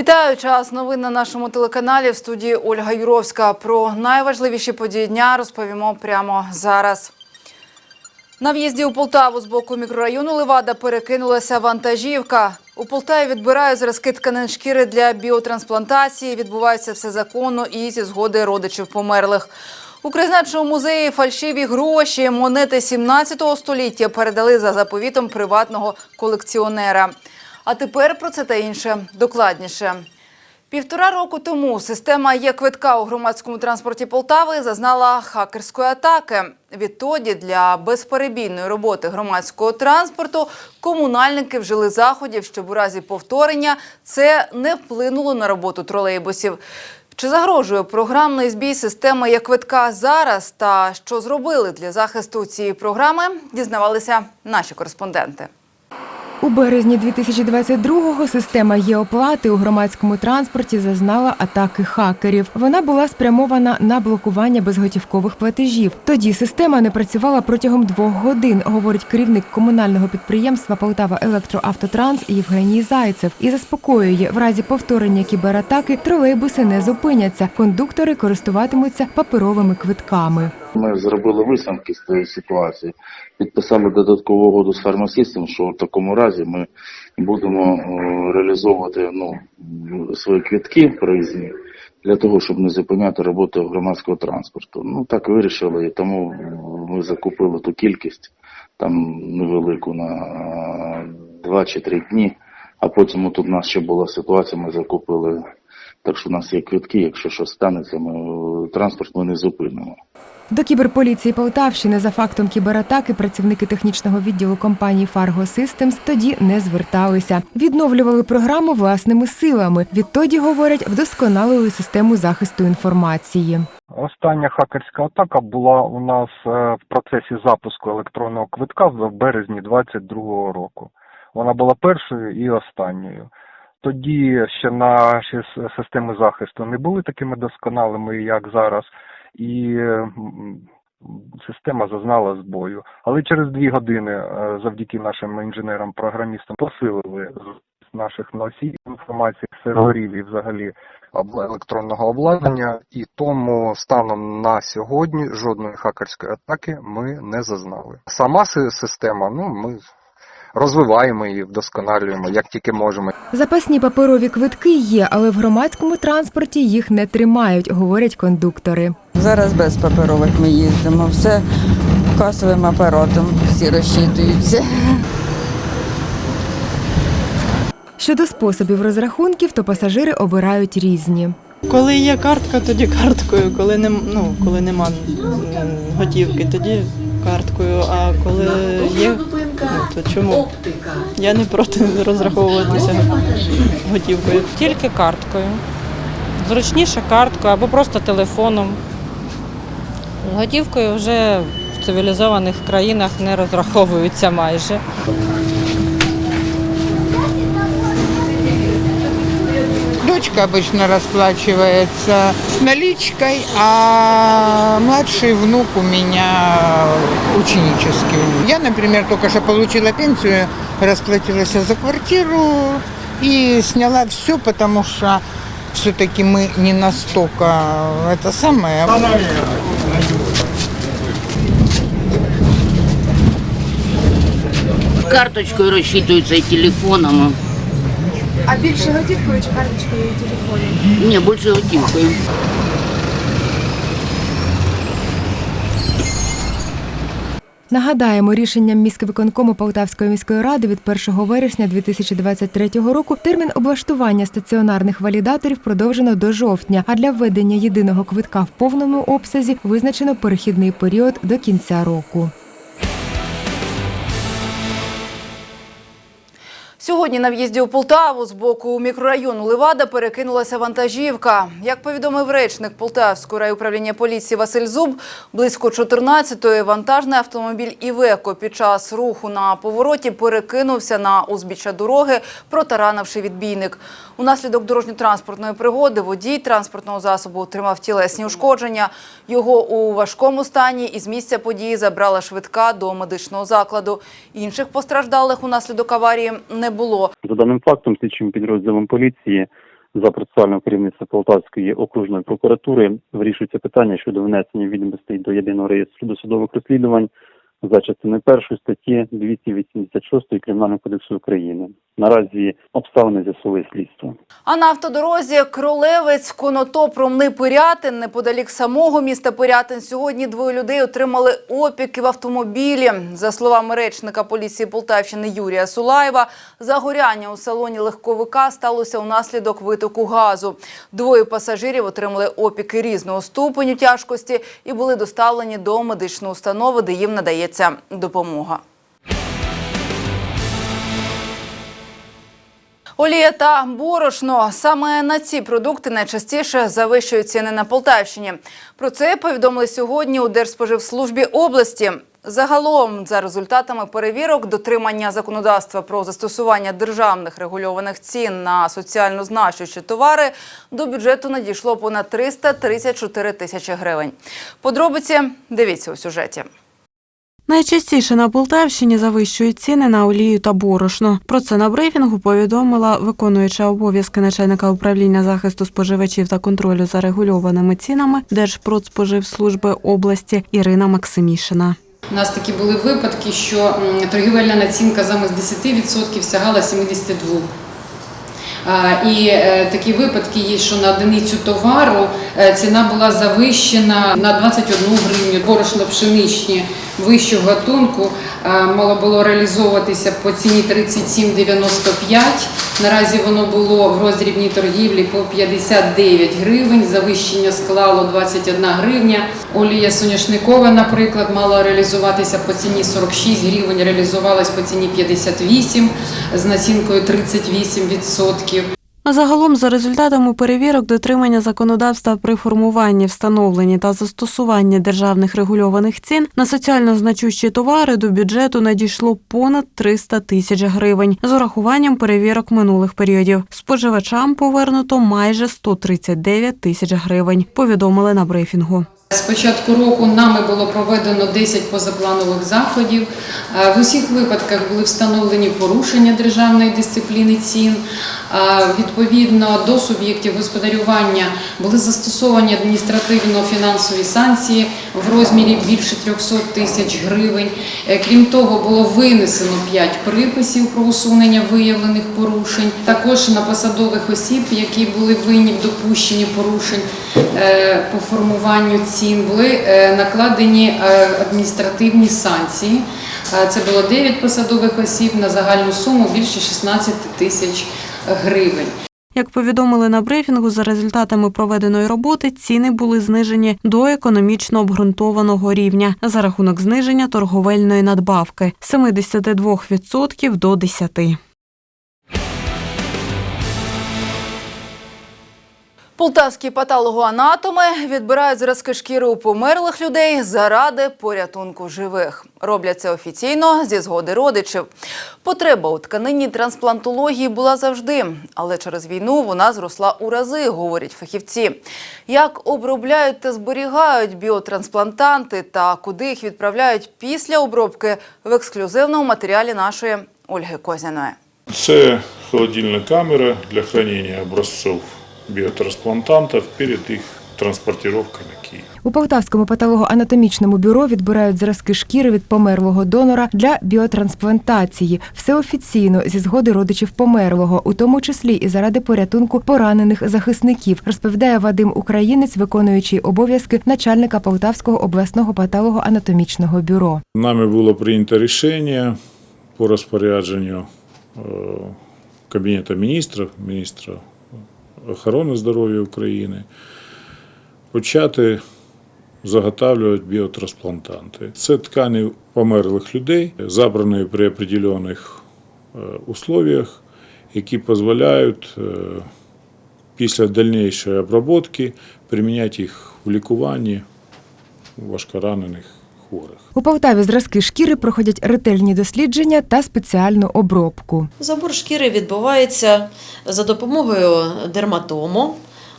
Вітаю час новин на нашому телеканалі в студії Ольга Юровська. Про найважливіші події дня розповімо прямо зараз. На в'їзді у Полтаву з боку мікрорайону Левада перекинулася вантажівка. У Полтаві відбирають зразки тканин шкіри для біотрансплантації. Відбувається все законно і зі згоди родичів померлих. У краєзнавчому музеї фальшиві гроші, монети 17 століття передали за заповітом приватного колекціонера. А тепер про це та інше докладніше. Півтора року тому система є квитка у громадському транспорті Полтави зазнала хакерської атаки. Відтоді для безперебійної роботи громадського транспорту комунальники вжили заходів, щоб у разі повторення це не вплинуло на роботу тролейбусів. Чи загрожує програмний збій системи як квитка зараз? Та що зробили для захисту цієї програми? Дізнавалися наші кореспонденти. У березні 2022-го система є-оплати у громадському транспорті зазнала атаки хакерів. Вона була спрямована на блокування безготівкових платежів. Тоді система не працювала протягом двох годин, говорить керівник комунального підприємства Полтава Електроавтотранс Євгеній Зайцев і заспокоює, в разі повторення кібератаки тролейбуси не зупиняться. Кондуктори користуватимуться паперовими квитками. Ми зробили висновки з цієї ситуації, підписали додаткову угоду з фармасистом, що в такому разі ми будемо е, реалізовувати ну, свої квітки проїзні для того, щоб не зупиняти роботу громадського транспорту. Ну так вирішили, і тому ми закупили ту кількість там невелику на 2 чи 3 дні, а потім тут у нас ще була ситуація, ми закупили. Так що у нас є квитки, якщо щось станеться, ми е, транспорт ми не зупинимо. До кіберполіції Полтавщини за фактом кібератаки працівники технічного відділу компанії Fargo Systems тоді не зверталися. Відновлювали програму власними силами. Відтоді, говорять, вдосконалили систему захисту інформації. Остання хакерська атака була у нас е, в процесі запуску електронного квитка в березні 2022 року. Вона була першою і останньою. Тоді ще наші системи захисту не були такими досконалими, як зараз, і система зазнала збою. Але через дві години, е, завдяки нашим інженерам-програмістам, посилили з наших носіїв інформації, серверів і взагалі електронного обладнання, і тому станом на сьогодні жодної хакерської атаки ми не зазнали. Сама система, ну ми розвиваємо її, вдосконалюємо як тільки можемо. Запасні паперові квитки є, але в громадському транспорті їх не тримають, говорять кондуктори. Зараз без паперових ми їздимо. Все касовим апаратом всі розчитуються. Щодо способів розрахунків, то пасажири обирають різні. Коли є картка, тоді карткою. Коли нем, ну, коли нема готівки, тоді карткою. А коли є, ну, то чому? Я не проти розраховуватися готівкою. Тільки карткою. Зручніше карткою або просто телефоном. Готівкою вже в цивілізованих країнах не розраховуються майже. Дочка обычно расплачивается наличкой, а младший внук у меня ученический. Я, например, только что получила пенсию, расплатилась за квартиру и сняла все, потому что все-таки мы не настолько это самое. Карточкою розчитуються і телефоном. А більше готівкою чи карточкою і телефоном? Ні, більше готівкою. Нагадаємо, рішенням міськвиконкому Полтавської міської ради від 1 вересня 2023 року термін облаштування стаціонарних валідаторів продовжено до жовтня. А для введення єдиного квитка в повному обсязі визначено перехідний період до кінця року. Сьогодні на в'їзді у Полтаву з боку мікрорайону Левада перекинулася вантажівка. Як повідомив речник Полтавського райуправління поліції Василь Зуб, близько 14-ї вантажний автомобіль Івеко під час руху на повороті перекинувся на узбіччя дороги, протаранивши відбійник. Унаслідок дорожньо-транспортної пригоди водій транспортного засобу отримав тілесні ушкодження. Його у важкому стані із місця події забрала швидка до медичного закладу. Інших постраждалих унаслідок аварії не було. За даним фактом, слідчим підрозділом поліції за процесуального керівництва Полтавської окружної прокуратури вирішується питання щодо внесення відомостей до єдиного реєстру досудових розслідувань за частиною першої статті 286 Кримінального кодексу України. Наразі обставини з'ясовує слідство. А на автодорозі Кролевець, Конотоп, Ромни, Пирятин, неподалік самого міста Пирятин, сьогодні двоє людей отримали опіки в автомобілі. За словами речника поліції Полтавщини Юрія Сулаєва, загоряння у салоні легковика сталося унаслідок витоку газу. Двоє пасажирів отримали опіки різного ступеню тяжкості і були доставлені до медичної установи, де їм надається допомога. Олія та борошно саме на ці продукти найчастіше завищують ціни на Полтавщині. Про це повідомили сьогодні у Держспоживслужбі області. Загалом, за результатами перевірок, дотримання законодавства про застосування державних регульованих цін на соціально значущі товари до бюджету надійшло понад 334 тисячі гривень. Подробиці дивіться у сюжеті. Найчастіше на Полтавщині завищують ціни на олію та борошно. Про це на брифінгу повідомила виконуюча обов'язки начальника управління захисту споживачів та контролю за регульованими цінами Держпродспоживслужби області Ірина Максимішина. У нас такі були випадки, що торгівельна націнка замість 10% сягала 72%. І е, такі випадки є, що на одиницю товару е, ціна була завищена на 21 гривню. Борошно пшеничні вищого гатунку е, мало було реалізовуватися по ціні 37,95. Наразі воно було в роздрібній торгівлі по 59 гривень. Завищення склало 21 гривня. Олія соняшникова, наприклад, мала реалізуватися по ціні 46 гривень, реалізувалась по ціні 58 з націнкою 38%. А загалом, за результатами перевірок, дотримання законодавства при формуванні, встановленні та застосуванні державних регульованих цін на соціально значущі товари до бюджету надійшло понад 300 тисяч гривень з урахуванням перевірок минулих періодів. Споживачам повернуто майже 139 тисяч гривень. Повідомили на брифінгу. З початку року нами було проведено 10 позапланових заходів. Е, В усіх випадках були встановлені порушення державної дисципліни цін. Е, Відповідно до суб'єктів господарювання були застосовані адміністративно-фінансові санкції в розмірі більше 300 тисяч гривень. Е, Крім того, було винесено 5 приписів про усунення виявлених порушень. Також на посадових осіб, які були винні в допущенні порушень е, по формуванню цін, були е, накладені адміністративні санкції. Це було 9 посадових осіб на загальну суму більше 16 тисяч гривень. Як повідомили на брифінгу, за результатами проведеної роботи ціни були знижені до економічно обґрунтованого рівня за рахунок зниження торговельної надбавки з 72% до 10%. Полтавські патологоанатоми відбирають зразки шкіри у померлих людей заради порятунку живих. Роблять це офіційно зі згоди родичів. Потреба у тканині трансплантології була завжди, але через війну вона зросла у рази, говорять фахівці. Як обробляють та зберігають біотрансплантанти та куди їх відправляють після обробки в ексклюзивному матеріалі нашої Ольги Козяної. Це холодильна камера для хранения образцов биотрансплантантов перед их транспортировкой на Киев. У Полтавському патологоанатомічному бюро відбирають зразки шкіри від померлого донора для біотрансплантації. Все офіційно зі згоди родичів померлого, у тому числі і заради порятунку поранених захисників, розповідає Вадим Українець, виконуючий обов'язки начальника Полтавського обласного патологоанатомічного бюро. Нами було прийнято рішення по розпорядженню е, Кабінету міністрів, міністра охорони здоров'я України, почати заготавлювати біотрансплантанти. Це ткані померлих людей, забрані при определених е, условиях, які дозволяють е, після дальнішої обробки приміняти їх в лікуванні важкоранених хворих. У Полтаві зразки шкіри проходять ретельні дослідження та спеціальну обробку. Забор шкіри відбувається за допомогою дерматому.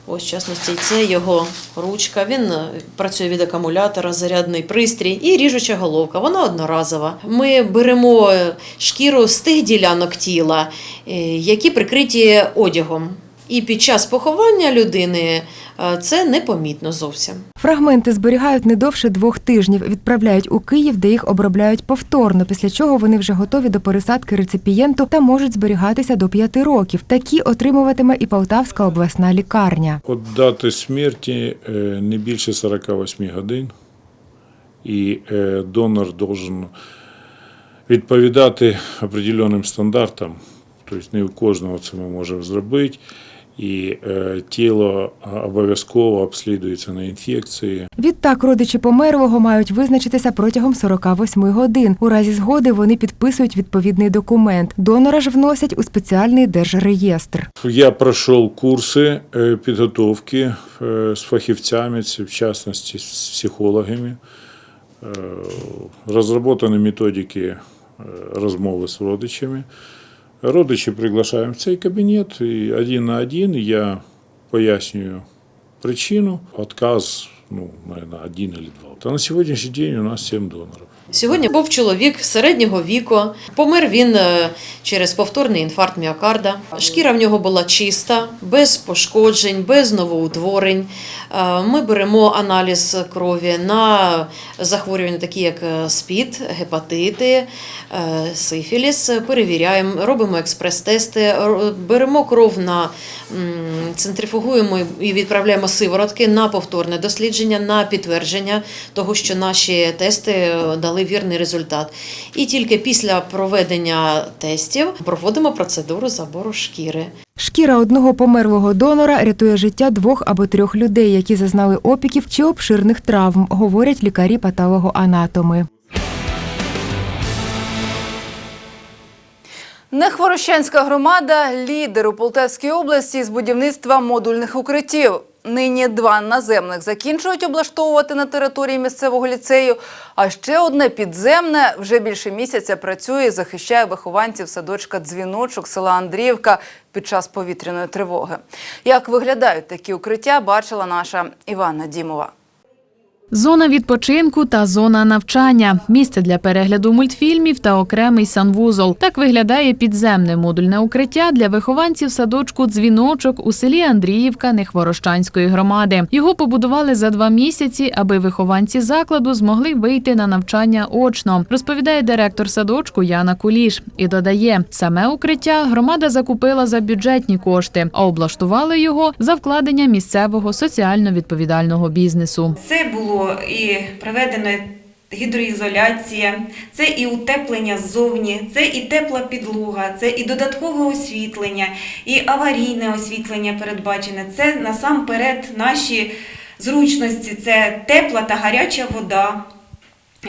Ось, в частності, це його ручка. Він працює від акумулятора, зарядний пристрій і ріжуча головка. Вона одноразова. Ми беремо шкіру з тих ділянок тіла, е, які прикриті одягом. І під час поховання людини е, це непомітно зовсім. Фрагменти зберігають не довше двох тижнів, відправляють у Київ, де їх обробляють повторно, після чого вони вже готові до пересадки реципієнту та можуть зберігатися до п'яти років. Такі отримуватиме і Полтавська обласна лікарня. От дати смерті е, не більше 48 годин, і е, донор должен відповідати определенним стандартам. Тобто не у кожного це ми можемо зробити. І е, тіло обов'язково обслідується на інфекції. Відтак родичі померлого мають визначитися протягом 48 годин. У разі згоди вони підписують відповідний документ. Донора ж вносять у спеціальний держреєстр. Я пройшов курси е, підготовки е, з фахівцями, в частності з психологами. Розроблені методики розмови з родичами. Родичі приглашаємо в цей кабінет, і один на один я пояснюю причину, отказ, ну, наверное, один или два. Та на сьогоднішній день у нас 7 донорів. Сьогодні був чоловік середнього віку. Помер він е, через повторний інфаркт міокарда. Шкіра в нього була чиста, без пошкоджень, без новоутворень. Е, Ми беремо аналіз крові на захворювання, такі як е, СПІД, гепатити, сифіліс. Перевіряємо, робимо експрес-тести, беремо кров на центрифугуємо і відправляємо сиворотки на повторне дослідження, на підтвердження того, що наші тести е, дали вірний результат. І тільки після проведення тестів проводимо процедуру забору шкіри. Шкіра одного померлого донора рятує життя двох або трьох людей, які зазнали опіків чи обширних травм, говорять лікарі-патологоанатоми. Нехворощанська громада лідер у Полтавській області з будівництва модульних укриттів. Нині два наземних закінчують облаштовувати на території місцевого ліцею. А ще одне підземне вже більше місяця працює і захищає вихованців садочка дзвіночок села Андріївка під час повітряної тривоги. Як виглядають такі укриття, бачила наша Івана Дімова. Зона відпочинку та зона навчання, місце для перегляду мультфільмів та окремий санвузол. Так виглядає підземне модульне укриття для вихованців садочку дзвіночок у селі Андріївка Нехворощанської громади. Його побудували за два місяці, аби вихованці закладу змогли вийти на навчання очно. Розповідає директор садочку Яна Куліш і додає, саме укриття громада закупила за бюджетні кошти, а облаштували його за вкладення місцевого соціально відповідального бізнесу. Це було і проведено гідроізоляція, це і утеплення ззовні, це і тепла підлога, це і додаткове освітлення, і аварійне освітлення передбачене. Це насамперед наші зручності, це тепла та гаряча вода.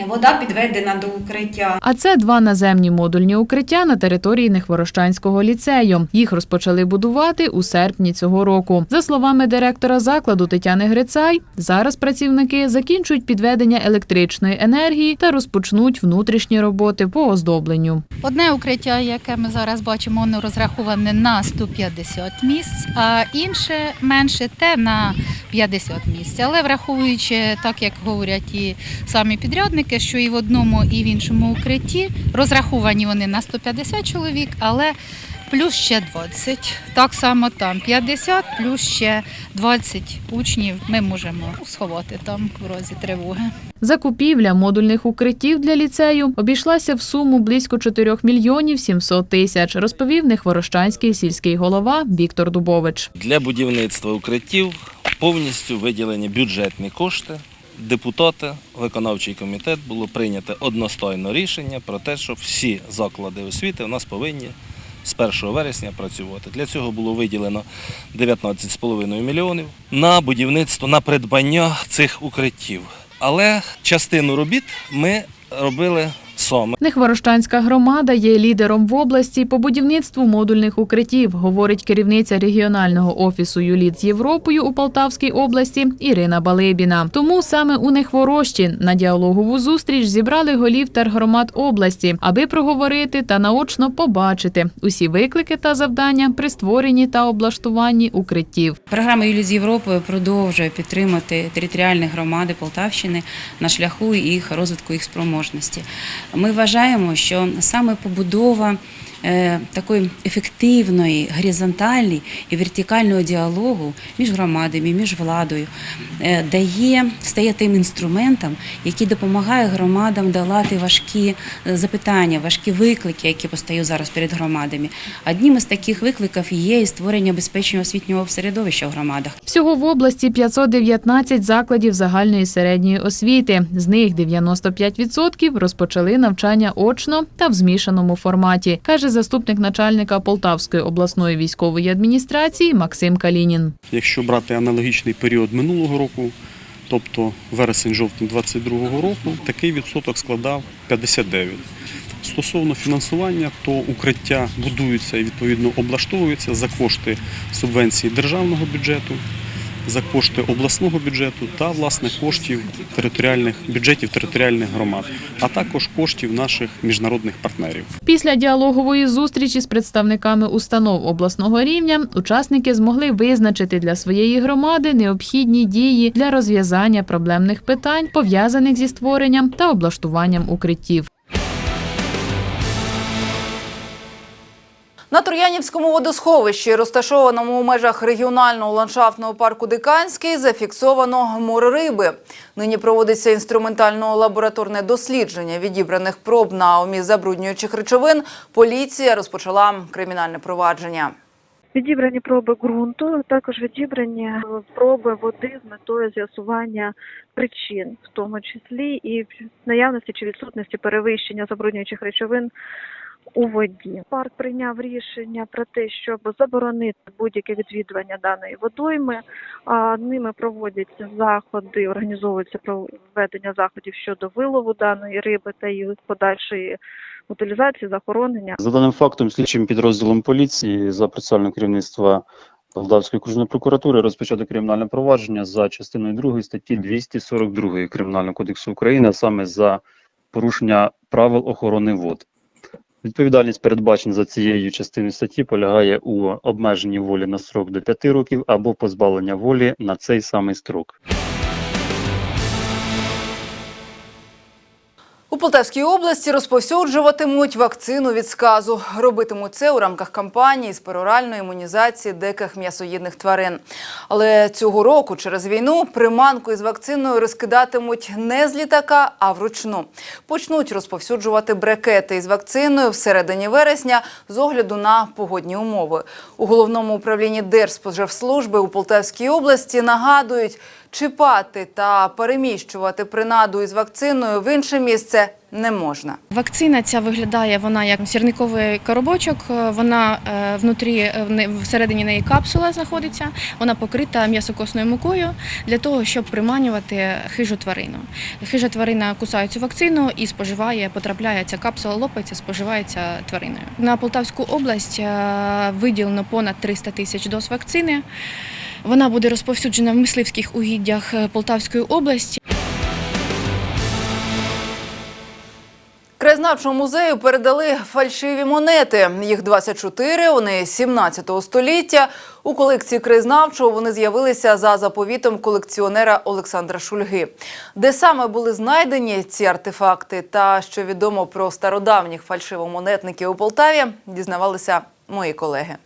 Вода підведена до укриття. А це два наземні модульні укриття на території Нехворощанського ліцею. Їх розпочали будувати у серпні цього року. За словами директора закладу Тетяни Грицай, зараз працівники закінчують підведення електричної енергії та розпочнуть внутрішні роботи по оздобленню. Одне укриття, яке ми зараз бачимо, воно розраховане на 150 місць, а інше менше те на 50 місць. Але враховуючи, так як говорять і самі підрядники, що і в одному, і в іншому укритті розраховані вони на 150 чоловік, але плюс ще 20. Так само там 50, плюс ще 20 учнів ми можемо сховати там в разі тривоги. Закупівля модульних укриттів для ліцею обійшлася в суму близько 4 мільйонів 700 тисяч, розповів Нехворощанський сільський голова Віктор Дубович. Для будівництва укриттів повністю виділені бюджетні кошти. Депутати, виконавчий комітет було прийнято одностайно рішення про те, що всі заклади освіти у нас повинні з 1 вересня працювати. Для цього було виділено 19,5 мільйонів на будівництво, на придбання цих укриттів. Але частину робіт ми робили самі. Нехворощанська громада є лідером в області по будівництву модульних укриттів, говорить керівниця регіонального офісу ЮЛІТ з Європою у Полтавській області Ірина Балибіна. Тому саме у Нехворощі на діалогову зустріч зібрали голів тергромад області, аби проговорити та наочно побачити усі виклики та завдання при створенні та облаштуванні укриттів. Програма «Юлі з Європою продовжує підтримати територіальні громади Полтавщини на шляху їх розвитку їх спроможності. Ми вважаємо, що саме побудова такої ефективної горизонтальної і вертикального діалогу між громадами, між владою, е, дає стає тим інструментом, який допомагає громадам долати важкі е, запитання, важкі виклики, які постають зараз перед громадами. Одним із таких викликів є і створення безпечного освітнього середовища в громадах. Всього в області 519 закладів загальної середньої освіти. З них 95% розпочали навчання очно та в змішаному форматі, каже заступник начальника Полтавської обласної військової адміністрації Максим Калінін. Якщо брати аналогічний період минулого року, тобто вересень-жовтень 2022 року, такий відсоток складав 59. Стосовно фінансування, то укриття будуються і відповідно облаштовуються за кошти субвенції державного бюджету, за кошти обласного бюджету та власне коштів територіальних бюджетів територіальних громад, а також коштів наших міжнародних партнерів. Після діалогової зустрічі з представниками установ обласного рівня учасники змогли визначити для своєї громади необхідні дії для розв'язання проблемних питань, пов'язаних зі створенням та облаштуванням укриттів. На Троянівському водосховищі, розташованому у межах регіонального ландшафтного парку Диканський, зафіксовано море риби. Нині проводиться інструментально-лабораторне дослідження відібраних проб на оміз забруднюючих речовин. Поліція розпочала кримінальне провадження. Відібрані проби ґрунту, також відібрані е, проби води з метою з'ясування причин, в тому числі і наявності чи відсутності перевищення забруднюючих речовин у воді. Парк прийняв рішення про те, щоб заборонити будь-яке відвідування даної водойми. А ними проводяться заходи, організовуються проведення заходів щодо вилову даної риби та її подальшої утилізації, захоронення. За даним фактом, слідчим підрозділом поліції за процесуального керівництва Полтавської окружної прокуратури розпочато кримінальне провадження за частиною 2 статті 242 Кримінального кодексу України, а саме за порушення правил охорони вод. Відповідальність, передбачена за цією частиною статті, полягає у обмеженні волі на строк до 5 років або позбавлення волі на цей самий строк. У Полтавській області розповсюджуватимуть вакцину від сказу. Робитимуть це у рамках кампанії з пероральної імунізації диких м'ясоїдних тварин. Але цього року через війну приманку із вакциною розкидатимуть не з літака, а вручну. Почнуть розповсюджувати брекети із вакциною всередині вересня з огляду на погодні умови. У головному управлінні Держспоживслужби у Полтавській області нагадують, чіпати та переміщувати принаду із вакциною в інше місце не можна. Вакцина ця виглядає вона як сірниковий коробочок. е, Вона е, внутрі е, всередині неї капсула знаходиться. Вона покрита м'ясокосною мукою для того, щоб приманювати хижу тварину. Хижа тварина кусає цю вакцину і споживає, потрапляє ця капсула, лопається, споживається твариною. На Полтавську область виділено понад 300 тисяч доз вакцини. Вона буде розповсюджена в мисливських угіддях е, Полтавської області. Краєзнавчому музею передали фальшиві монети. Їх 24, вони 17 століття. У колекції краєзнавчого вони з'явилися за заповітом колекціонера Олександра Шульги. Де саме були знайдені ці артефакти та що відомо про стародавніх фальшивомонетників у Полтаві, дізнавалися мої колеги.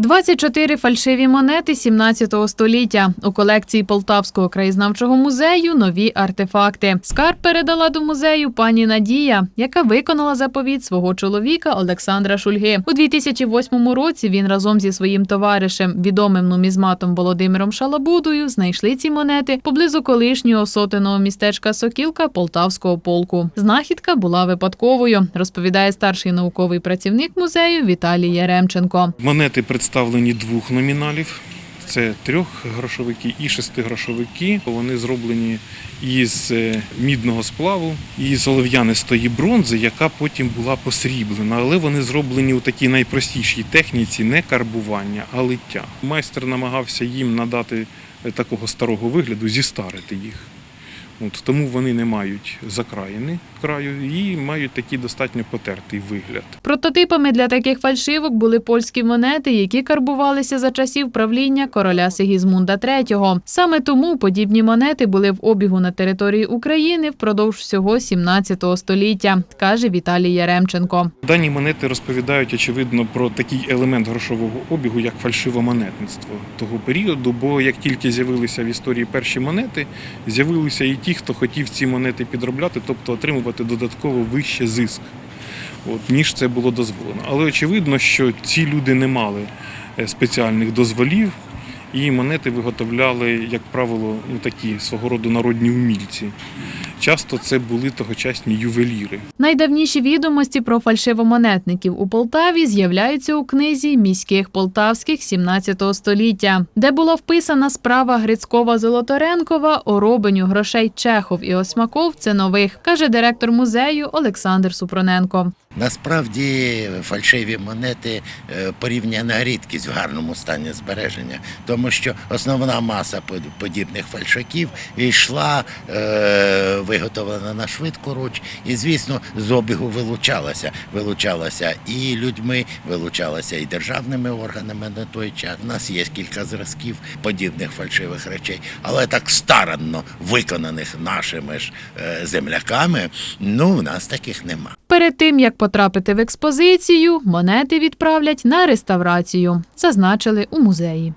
24 фальшиві монети 17 століття. У колекції Полтавського краєзнавчого музею нові артефакти. Скарб передала до музею пані Надія, яка виконала заповіт свого чоловіка Олександра Шульги. У 2008 році він разом зі своїм товаришем, відомим нумізматом Володимиром Шалабудою, знайшли ці монети поблизу колишнього сотеного містечка Сокілка Полтавського полку. Знахідка була випадковою, розповідає старший науковий працівник музею Віталій Яремченко. Монети представлені двох номіналів. Це трьох грошовики і шести грошовики. Вони зроблені із е, мідного сплаву і з олов'янистої бронзи, яка потім була посріблена. Але вони зроблені у такій найпростішій техніці не карбування, а лиття. Майстер намагався їм надати е, такого старого вигляду, зістарити їх. От, тому вони не мають закраїни краю і мають такий достатньо потертий вигляд. Прототипами для таких фальшивок були польські монети, які карбувалися за часів правління короля Сигізмунда III. Саме тому подібні монети були в обігу на території України впродовж всього 17 століття, каже Віталій Яремченко. Дані монети розповідають очевидно про такий елемент грошового обігу, як фальшивомонетництво того періоду. Бо як тільки з'явилися в історії перші монети, з'явилися і ті, хто хотів ці монети підробляти, тобто отримувати додатково вище зиск, от, ніж це було дозволено. Але очевидно, що ці люди не мали е, спеціальних дозволів. І монети виготовляли, як правило, ну такі свого роду народні умільці. Часто це були тогочасні ювеліри. Найдавніші відомості про фальшивомонетників у Полтаві з'являються у книзі міських полтавських 17 століття, де була вписана справа Грицькова Золоторенкова о робенню грошей Чехов і Осьмаков це нових, каже директор музею Олександр Супроненко. Насправді фальшиві монети е, порівняна рідкість в гарному стані збереження, тому що основна маса под- подібних фальшаків йшла е, виготовлена на швидку руч, і звісно з обігу вилучалася. Вилучалася і людьми, вилучалася і державними органами на той час. У нас є кілька зразків подібних фальшивих речей, але так старанно виконаних нашими ж е, земляками. Ну в нас таких нема. Перед тим як потрапити в експозицію, монети відправлять на реставрацію, зазначили у музеї.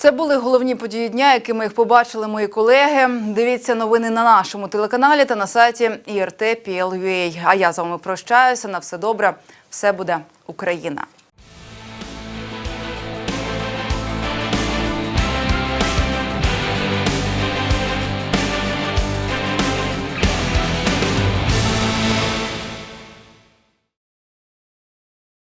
Це були головні події дня, якими їх побачили мої колеги. Дивіться новини на нашому телеканалі та на сайті IRT.PL.UA. А я з вами прощаюся. На все добре. Все буде Україна.